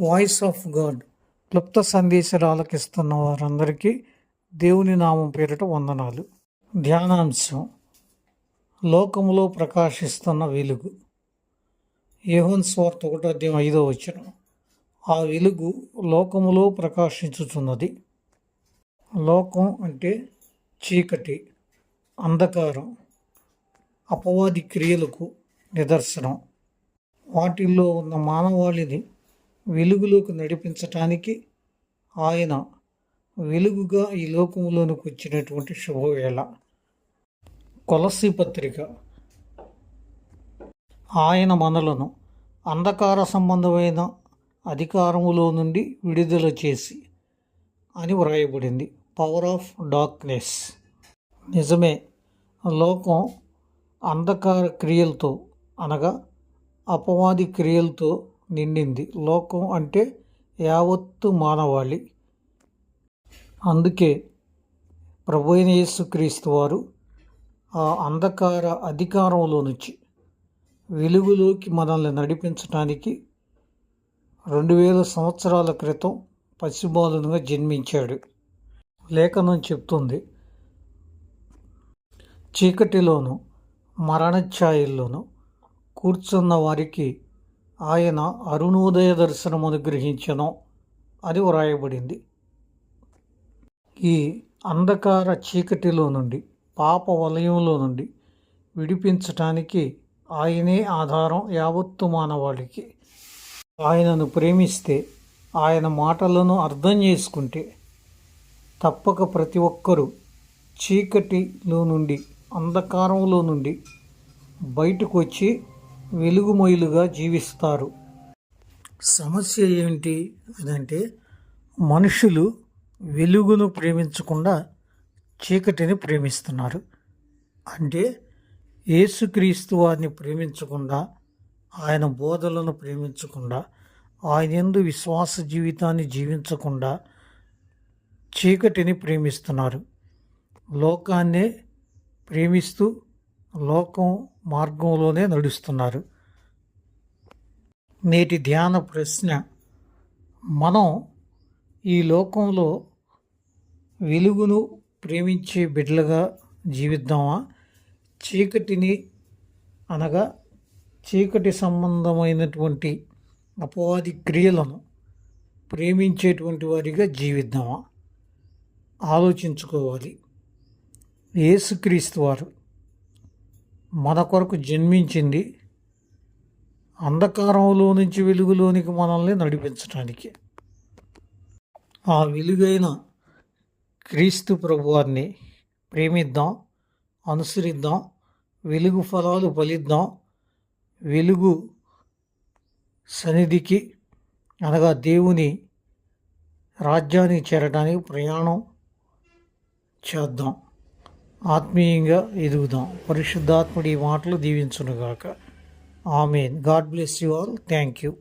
Voice of God క్లుప్త సందేశాలు ఆలకిస్తున్న వారందరికీ దేవుని నామం పేరిట వందనాలు. ధ్యానాంశం లోకములో ప్రకాశిస్తున్న వెలుగు. యహోన్ స్వార్థ ఒకటో అధ్యాయం ఐదో వచ్చిన ఆ వెలుగు లోకములో ప్రకాశించుచున్నది. లోకం అంటే చీకటి అంధకారం అపవాది క్రియలకు నిదర్శనం. వాటిల్లో ఉన్న మానవాళిని వెలుగులోకి నడిపించటానికి ఆయన వెలుగుగా ఈ లోకంలోనికి వచ్చినటువంటి శుభవేళ. కొలసి పత్రిక. ఆయన మనలను అంధకార సంబంధమైన అధికారములో నుండి విడుదల చేసి అని వ్రాయబడింది. పవర్ ఆఫ్ డార్క్నెస్ నిజమే లోకం అంధకార క్రియలతో అనగా అపవాది క్రియలతో నిండింది. లోకం అంటే యావత్తు మానవాళి. అందుకే ప్రభు అయిన యేసుక్రీస్తు వారు ఆ అంధకార అధికారంలో నుంచి వెలుగులోకి మనల్ని నడిపించడానికి రెండు వేల సంవత్సరాల క్రితం పసిబాలునుగా జన్మించాడు. లేఖనం చెప్తుంది. చీకటిలోను మరణఛాయల్లోనూ కూర్చున్న వారికి ఆయన అరుణోదయ దర్శనము అనుగ్రహించను అది వ్రాయబడింది. ఈ అంధకార చీకటిలో నుండి పాప వలయంలో నుండి విడిపించటానికి ఆయనే ఆధారం యావత్తు మానవాళికి. ఆయనను ప్రేమిస్తే ఆయన మాటలను అర్థం చేసుకుంటే తప్పక ప్రతి ఒక్కరూ చీకటిలో నుండి అంధకారంలో నుండి బయటకు వచ్చి వెలుగుమొయిలుగా జీవిస్తారు. సమస్య ఏమిటి అదంటే మనుషులు వెలుగును ప్రేమించకుండా చీకటిని ప్రేమిస్తున్నారు. అంటే యేసుక్రీస్తు వారిని ప్రేమించకుండా ఆయన బోధలను ప్రేమించకుండా ఆయన ఎందు విశ్వాస జీవితాన్ని జీవించకుండా చీకటిని ప్రేమిస్తున్నారు. లోకాన్నే ప్రేమిస్తూ లోకం మార్గంలోనే నడుస్తున్నారు. నేటి ధ్యాన ప్రశ్న మనం ఈ లోకంలో వెలుగును ప్రేమించే బిడ్డలుగా జీవిద్దామా? చీకటిని అనగా చీకటి సంబంధమైనటువంటి అపవాది క్రియలను ప్రేమించేటువంటి వారిగా జీవిద్దామా? ఆలోచించుకోవాలి. యేసుక్రీస్తు వారు మన కొరకు జన్మించింది అంధకారంలో నుంచి వెలుగులోనికి మనల్ని నడిపించడానికి ఆ వెలుగైన క్రీస్తు ప్రభువారిని ప్రేమిద్దాం అనుసరిద్దాం వెలుగు ఫలాలు ఫలిద్దాం వెలుగు సన్నిధికి అనగా దేవుని రాజ్యానికి చేరడానికి ప్రయాణం చేద్దాం. ఆత్మీయంగా ఎదుగుదాం. పరిశుద్ధాత్ముడి మాటలు దీవించునుగాక. Amen. God bless you all. Thank you.